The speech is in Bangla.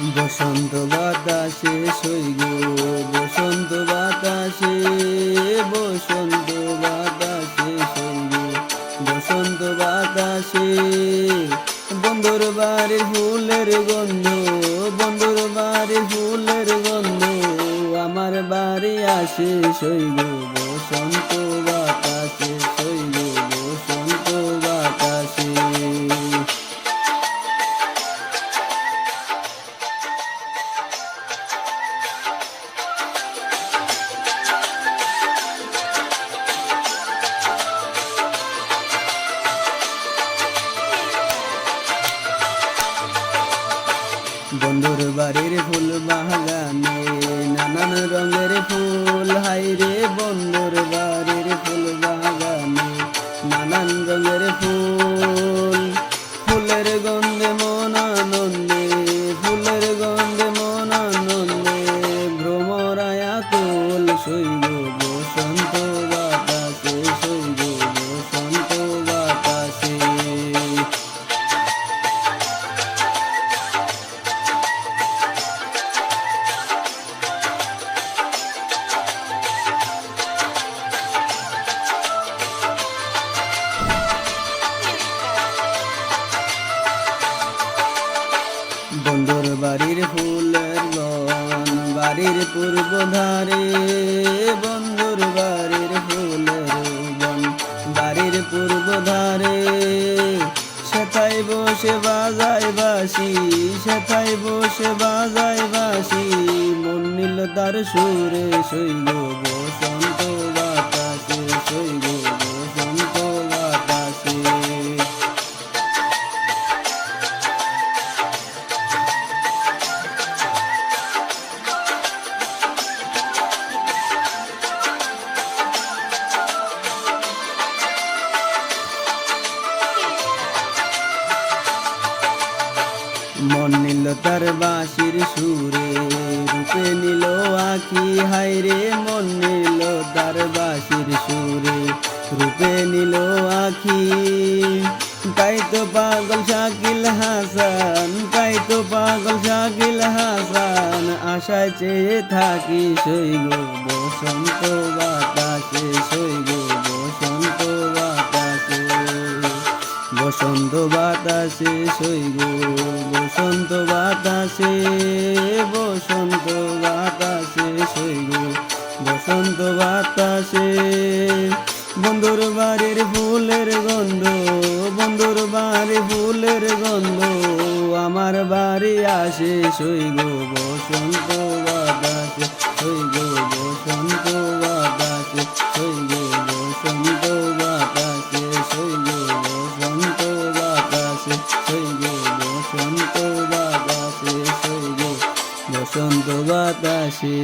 বসন্ত বাতাসে সৈগ, বসন্ত বাতাসে বসন্ত বাতাসে সৈগ, বসন্ত বাতাসে। বন্ধুর বাড়ির ফুলের গন্ধ বন্ধুর বাড়ির ফুলের গন্ধ, আমার বাড়ি আসে সৈগ, বসন্ত বাতাসে বন্ধুর বাড়ির ফুল বাগানে নানান রঙের ফুল হাইরে বন্ধুর বাড়ির ফুল বাগানে নানান রঙের ফুল, ফুলের গন্ধে বন্ধুর বাড়ির ফুলের বন বাড়ির পূর্ব ধারে বন্ধুর বাড়ির ফুলের বন, বাড়ির পূর্ব ধারে সেথায় বসে বাজায় বাসি সেথায় বসে বাজায় বাসি মন নিল তার সুরে শৈব বসন্ত মন নিল তার বাঁশির সুরে, রূপে নিল আখি হাইরে মন নিল তার বাঁশির সুরে, রূপে নিল আখি তাই তো পাগল শাকিল হাসান, তাই তো পাগল শাকিল হাসান, আশায় চেয়ে থাকি সৈগ বসন্ত বাতাসে সৈগ বসন্ত বাতাসে। বসন্ত বাতাসে সৈগ বসন্ত বাতাসে বসন্ত বাতাসে সৈগ বসন্ত বাতাসে। বন্ধুর বাড়ির ফুলের গন্ধ, বন্ধুর বাড়ির ফুলের গন্ধ, আমার বাড়ি আসে সৈগ বসন্ত বাতাসে সৈগ বসন্ত বাতাসে সৈগ চন্দ্র বাতাসে।